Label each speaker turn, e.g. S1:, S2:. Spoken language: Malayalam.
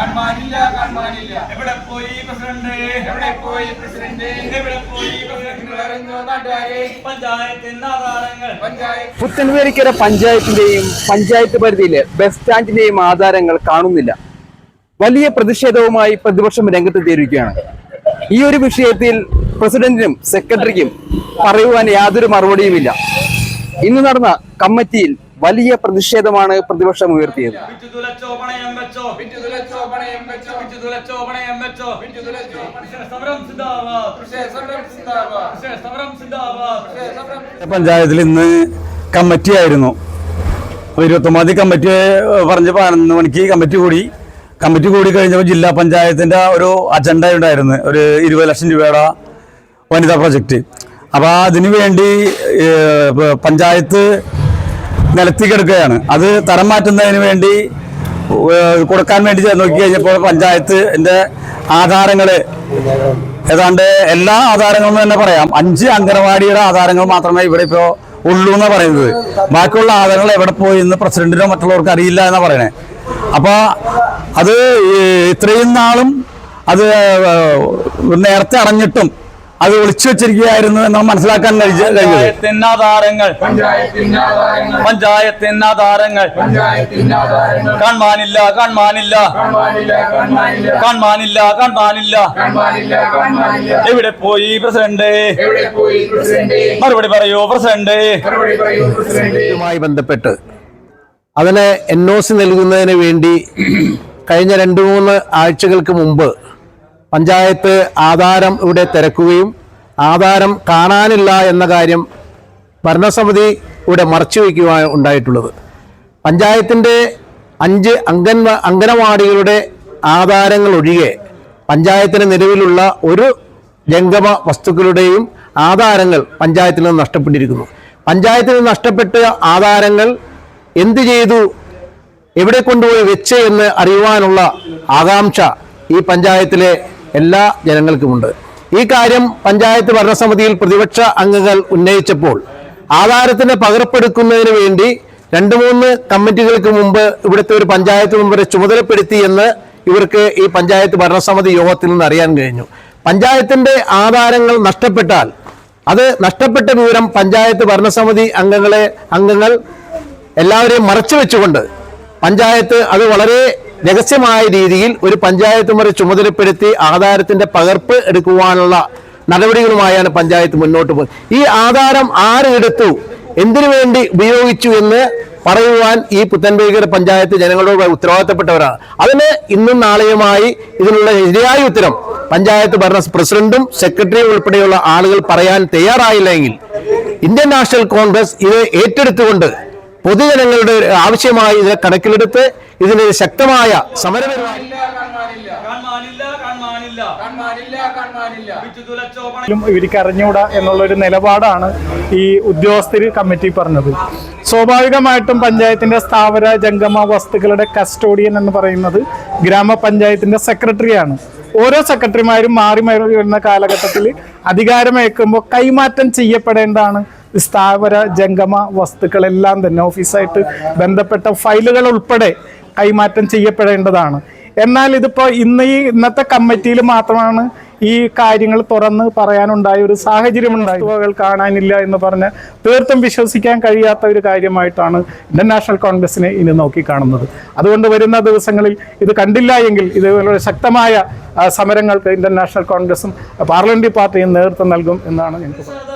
S1: കാണുവാനില്ല കാണുവാനില്ല
S2: എവിടെ പോയി പ്രസിഡന്റ്?
S1: എവിടെ പോയി പ്രസിഡന്റ്?
S2: എവിടെ പോയി
S3: പുത്തൻവേലിക്കര പഞ്ചായത്തിന്റെയും പഞ്ചായത്ത് പരിധിയിലെ ബസ് സ്റ്റാൻഡിന്റെയും ആധാരങ്ങൾ കാണുന്നില്ല. വലിയ പ്രതിഷേധവുമായി പ്രതിപക്ഷം രംഗത്തെത്തിയിരിക്കുകയാണ്. ഈ ഒരു വിഷയത്തിൽ പ്രസിഡന്റിനും സെക്രട്ടറിക്കും പറയുവാൻ യാതൊരു മറുപടിയുമില്ല. ഇന്ന് നടന്ന കമ്മിറ്റിയിൽ വലിയ പ്രതിഷേധമാണ് പ്രതിപക്ഷം ഉയർത്തിയത്.
S2: പണയം വെച്ചോ.
S1: തുലച്ചോ പണയം വെച്ചോ.
S2: തുലച്ചോ സമരം സിന്ദാബാദ്.
S4: പഞ്ചായത്തിൽ ഇന്ന് കമ്മിറ്റി ആയിരുന്നു. ഇരുപത്തൊമ്പതാം തീയതി കമ്മിറ്റി പറഞ്ഞ് പതിനൊന്ന് മണിക്ക് കമ്മിറ്റി കൂടി. കമ്മിറ്റി കൂടി കഴിഞ്ഞപ്പോൾ ജില്ലാ പഞ്ചായത്തിന്റെ ഒരു അജണ്ട ഉണ്ടായിരുന്നു. ഒരു ഇരുപത് ലക്ഷം രൂപയുടെ വനിതാ പ്രൊജക്റ്റ് അപ്പോൾ അതിനു വേണ്ടി പഞ്ചായത്ത് നിലത്തിക്കെടുക്കുകയാണ്. അത് തരം മാറ്റുന്നതിന് വേണ്ടി കൊടുക്കാൻ വേണ്ടി നോക്കി കഴിഞ്ഞപ്പോൾ പഞ്ചായത്ത് എന്റെ ആധാരങ്ങൾ ഏതാണ്ട് എല്ലാ ആധാരങ്ങളും തന്നെ പറയാം. അഞ്ച് അംഗനവാടിയുടെ ആധാരങ്ങൾ മാത്രമേ ഇവിടെ ഇപ്പോൾ ഉള്ളൂ എന്ന് പറയുന്നത്. ബാക്കിയുള്ള ആധാരങ്ങൾ എവിടെ പോയി എന്ന് പ്രസിഡന്റിനോ മറ്റുള്ളവർക്ക് അറിയില്ല എന്നാണ് പറയണേ. അപ്പോൾ അത് ഇത്രയും നാളും അത് നേരത്തെ അടഞ്ഞിട്ടും അത് ഒളിച്ചു വെച്ചിരിക്കുകയായിരുന്നു എന്ന് മനസ്സിലാക്കാൻ
S2: കഴിഞ്ഞു താരങ്ങൾ
S1: പഞ്ചായത്തിൻ താരങ്ങൾ
S2: കാണാനില്ല കാണാനില്ല
S1: കാണാനില്ല കാണാനില്ല
S2: എവിടെ പോയി പ്രസിഡന്റ്? മറുപടി പറയൂ പ്രസിഡന്റ്. ുമായി
S5: ബന്ധപ്പെട്ട് അതിന് എൻ ഒ സി നൽകുന്നതിന് വേണ്ടി കഴിഞ്ഞ രണ്ട് മൂന്ന് ആഴ്ചകൾക്ക് മുമ്പ് പഞ്ചായത്ത് ആധാരം ഇവിടെ തിരക്കുകയും ആധാരം കാണാനില്ല എന്ന കാര്യം ഭരണസമിതി ഇവിടെ മറച്ചു വയ്ക്കുവാൻ ഉണ്ടായിട്ടുള്ളത്. പഞ്ചായത്തിന്റെ അഞ്ച് അംഗൻവ അംഗനവാടികളുടെ ആധാരങ്ങൾ ഒഴികെ പഞ്ചായത്തിന് നിലവിലുള്ള ഒരു ജംഗമ വസ്തുക്കളുടെയും ആധാരങ്ങൾ പഞ്ചായത്തിൽ നിന്ന് നഷ്ടപ്പെട്ടിരിക്കുന്നു. പഞ്ചായത്തിൽ നിന്ന് നഷ്ടപ്പെട്ട ആധാരങ്ങൾ എന്ത് ചെയ്തു? എവിടെ കൊണ്ടുപോയി വെച്ച് എന്ന് അറിയുവാനുള്ള ആകാംക്ഷ ഈ പഞ്ചായത്തിലെ എല്ലാ ജനങ്ങൾക്കുമുണ്ട്. ഈ കാര്യം പഞ്ചായത്ത് ഭരണസമിതിയിൽ പ്രതിപക്ഷ അംഗങ്ങൾ ഉന്നയിച്ചപ്പോൾ ആധാരത്തിന് പകർപ്പെടുക്കുന്നതിന് വേണ്ടി രണ്ട് മൂന്ന് കമ്മിറ്റികൾക്ക് മുമ്പ് ഇവിടുത്തെ ഒരു പഞ്ചായത്ത് മെമ്പറെ ചുമതലപ്പെടുത്തി എന്ന് ഇവർക്ക് ഈ പഞ്ചായത്ത് ഭരണസമിതി യോഗത്തിൽ നിന്ന് അറിയാൻ കഴിഞ്ഞു. പഞ്ചായത്തിന്റെ ആധാരങ്ങൾ നഷ്ടപ്പെട്ടാൽ അത് നഷ്ടപ്പെട്ട വിവരം പഞ്ചായത്ത് ഭരണസമിതി അംഗങ്ങളെ അംഗങ്ങൾ എല്ലാവരെയും മറച്ചു വെച്ചുകൊണ്ട് പഞ്ചായത്ത് അത് വളരെ രഹസ്യമായ രീതിയിൽ ഒരു പഞ്ചായത്ത് മുറി ചുമതലപ്പെടുത്തി ആധാരത്തിന്റെ പകർപ്പ് എടുക്കുവാനുള്ള നടപടികളുമായാണ് പഞ്ചായത്ത് മുന്നോട്ട് പോകുന്നത് ഈ ആധാരം ആര് എടുത്തു എന്തിനു വേണ്ടി ഉപയോഗിച്ചു എന്ന് പറയുവാൻ ഈ പുത്തൻപേക്കര പഞ്ചായത്ത് ജനങ്ങളോട് ഉത്തരവാദിത്തപ്പെട്ടവരാണ്. അതിന് ഇന്നും നാളെയുമായി ഇതിനുള്ള ശരിയായ ഉത്തരം പഞ്ചായത്ത് ഭരണ പ്രസിഡന്റും സെക്രട്ടറിയും ഉൾപ്പെടെയുള്ള ആളുകൾ പറയാൻ തയ്യാറായില്ലെങ്കിൽ ഇന്ത്യൻ നാഷണൽ കോൺഗ്രസ് ഇത് ഏറ്റെടുത്തുകൊണ്ട് പൊതുജനങ്ങളുടെ ആവശ്യമായി ഇത് കണക്കിലെടുത്ത് ഇതിന് ശക്തമായ സമരപരിപാടി
S6: ഇവർക്ക് അറിഞ്ഞുകൂടാ എന്നുള്ളൊരു നിലപാടാണ് ഈ ഉദ്യോഗസ്ഥർ കമ്മിറ്റി പറഞ്ഞത്. സ്വാഭാവികമായിട്ടും പഞ്ചായത്തിന്റെ സ്ഥാപന ജംഗമ വസ്തുക്കളുടെ കസ്റ്റോഡിയൻ എന്ന് പറയുന്നത് ഗ്രാമപഞ്ചായത്തിന്റെ സെക്രട്ടറിയാണ്. ഓരോ സെക്രട്ടറിമാരും മാറി മാറി വരുന്ന കാലഘട്ടത്തിൽ അധികാരമേക്കുമ്പോൾ കൈമാറ്റം ചെയ്യപ്പെടേണ്ടതാണ്. സ്ഥാവര ജംഗമ വസ്തുക്കളെല്ലാം തന്നെ ഓഫീസായിട്ട് ബന്ധപ്പെട്ട ഫയലുകൾ ഉൾപ്പെടെ കൈമാറ്റം ചെയ്യപ്പെടേണ്ടതാണ്. എന്നാൽ ഇതിപ്പോൾ ഇന്ന് ഈ ഇന്നത്തെ കമ്മിറ്റിയിൽ മാത്രമാണ് ഈ കാര്യങ്ങൾ തുറന്ന് പറയാനുണ്ടായ ഒരു സാഹചര്യം ഉണ്ടായി വസ്തുവകൾ കാണാനില്ല എന്ന് പറഞ്ഞ് തീർത്തും വിശ്വസിക്കാൻ കഴിയാത്ത ഒരു കാര്യമായിട്ടാണ് ഇന്റർനാഷണൽ നാഷണൽ കോൺഗ്രസിനെ ഇനി നോക്കിക്കാണുന്നത്. അതുകൊണ്ട് വരുന്ന ദിവസങ്ങളിൽ ഇത് കണ്ടില്ല എങ്കിൽ ഇതുപോലെ ശക്തമായ സമരങ്ങൾക്ക് ഇന്റർനാഷണൽ നാഷണൽ കോൺഗ്രസും പാർലമെന്ററി പാർട്ടിയും നേതൃത്വം നൽകും എന്നാണ് ഞങ്ങൾക്ക്
S2: സിന്ദാബാദ്